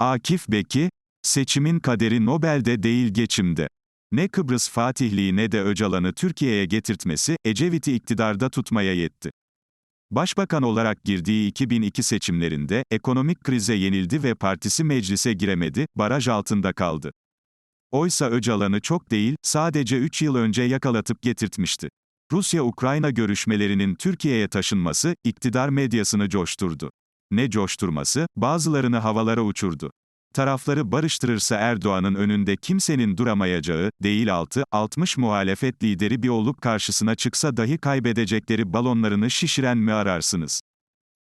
Akif Beki, seçimin kaderi Nobel'de değil geçimde. Ne Kıbrıs Fatihliği ne de Öcalan'ı Türkiye'ye getirtmesi, Ecevit'i iktidarda tutmaya yetti. Başbakan olarak girdiği 2002 seçimlerinde, ekonomik krize yenildi ve partisi meclise giremedi, baraj altında kaldı. Oysa Öcalan'ı çok değil, sadece 3 yıl önce yakalatıp getirtmişti. Rusya-Ukrayna görüşmelerinin Türkiye'ye taşınması, iktidar medyasını coşturdu. Ne coşturması, bazılarını havalara uçurdu. Tarafları barıştırırsa Erdoğan'ın önünde kimsenin duramayacağı, değil altı, 60 muhalefet lideri bir olup karşısına çıksa dahi kaybedecekleri balonlarını şişiren mi ararsınız?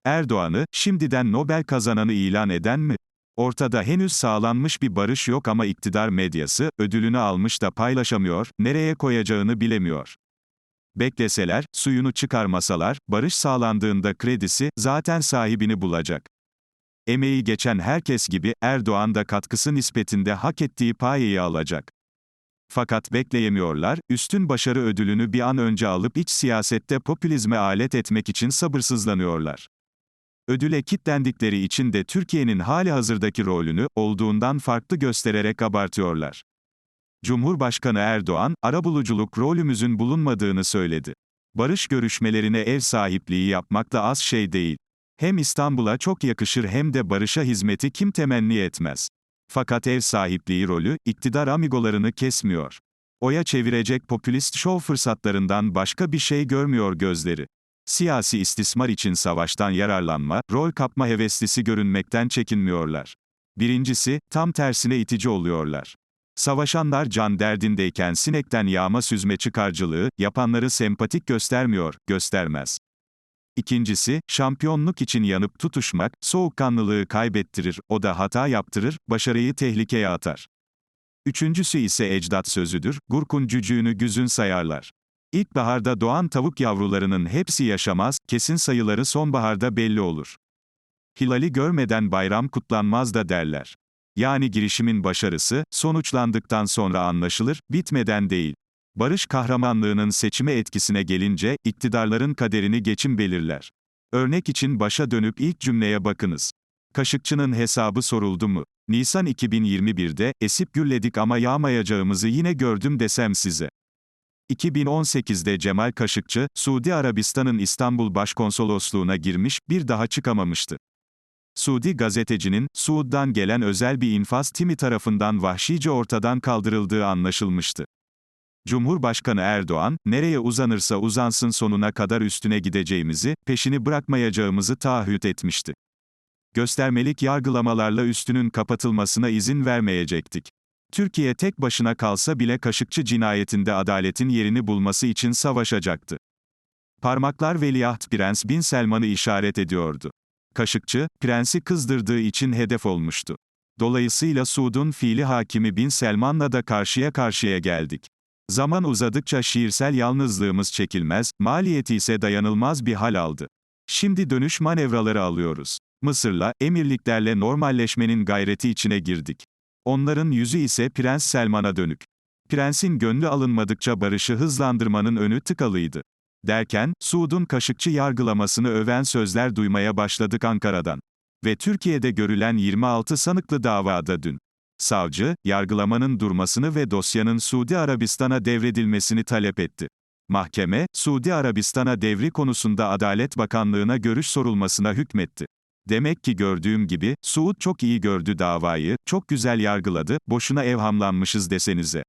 Erdoğan'ı, şimdiden Nobel kazananı ilan eden mi? Ortada henüz sağlanmış bir barış yok ama iktidar medyası, ödülünü almış da paylaşamıyor, nereye koyacağını bilemiyor. Bekleseler, suyunu çıkarmasalar, barış sağlandığında kredisi, zaten sahibini bulacak. Emeği geçen herkes gibi, Erdoğan da katkısı nispetinde hak ettiği payeyi alacak. Fakat bekleyemiyorlar, üstün başarı ödülünü bir an önce alıp iç siyasette popülizme alet etmek için sabırsızlanıyorlar. Ödüle kitlendikleri için de Türkiye'nin hali hazırdaki rolünü, olduğundan farklı göstererek abartıyorlar. Cumhurbaşkanı Erdoğan, arabuluculuk rolümüzün bulunmadığını söyledi. Barış görüşmelerine ev sahipliği yapmak da az şey değil. Hem İstanbul'a çok yakışır hem de barışa hizmeti kim temenni etmez. Fakat ev sahipliği rolü, iktidar amigolarını kesmiyor. Oya çevirecek popülist şov fırsatlarından başka bir şey görmüyor gözleri. Siyasi istismar için savaştan yararlanma, rol kapma heveslisi görünmekten çekinmiyorlar. Birincisi, tam tersine itici oluyorlar. Savaşanlar can derdindeyken sinekten yağma süzme çıkarcılığı, yapanları sempatik göstermiyor, göstermez. İkincisi, şampiyonluk için yanıp tutuşmak, soğukkanlılığı kaybettirir, o da hata yaptırır, başarıyı tehlikeye atar. Üçüncüsü ise ecdat sözüdür, gurkun cücüğünü güzün sayarlar. İlkbaharda doğan tavuk yavrularının hepsi yaşamaz, kesin sayıları sonbaharda belli olur. Hilali görmeden bayram kutlanmaz da derler. Yani girişimin başarısı, sonuçlandıktan sonra anlaşılır, bitmeden değil. Barış kahramanlığının seçime etkisine gelince, iktidarların kaderini geçim belirler. Örnek için başa dönüp ilk cümleye bakınız. Kaşıkçının hesabı soruldu mu? Nisan 2021'de, esip gürledik ama yağmayacağımızı yine gördüm desem size. 2018'de Cemal Kaşıkçı, Suudi Arabistan'ın İstanbul Başkonsolosluğuna girmiş, bir daha çıkamamıştı. Suudi gazetecinin, Suud'dan gelen özel bir infaz timi tarafından vahşice ortadan kaldırıldığı anlaşılmıştı. Cumhurbaşkanı Erdoğan, nereye uzanırsa uzansın sonuna kadar üstüne gideceğimizi, peşini bırakmayacağımızı taahhüt etmişti. Göstermelik yargılamalarla üstünün kapatılmasına izin vermeyecektik. Türkiye tek başına kalsa bile Kaşıkçı cinayetinde adaletin yerini bulması için savaşacaktı. Parmaklar Veliaht Prens Bin Selman'ı işaret ediyordu. Kaşıkçı, prensi kızdırdığı için hedef olmuştu. Dolayısıyla Suud'un fiili hakimi Bin Selman'la da karşıya karşıya geldik. Zaman uzadıkça şiirsel yalnızlığımız çekilmez, maliyeti ise dayanılmaz bir hal aldı. Şimdi dönüş manevraları alıyoruz. Mısır'la, emirliklerle normalleşmenin gayreti içine girdik. Onların yüzü ise Prens Selman'a dönük. Prensin gönlü alınmadıkça barışı hızlandırmanın önü tıkalıydı. Derken, Suud'un Kaşıkçı yargılamasını öven sözler duymaya başladık Ankara'dan. Ve Türkiye'de görülen 26 sanıklı davada dün. Savcı, yargılamanın durmasını ve dosyanın Suudi Arabistan'a devredilmesini talep etti. Mahkeme, Suudi Arabistan'a devri konusunda Adalet Bakanlığı'na görüş sorulmasına hükmetti. Demek ki gördüğüm gibi, Suud çok iyi gördü davayı, çok güzel yargıladı, boşuna evhamlanmışız desenize.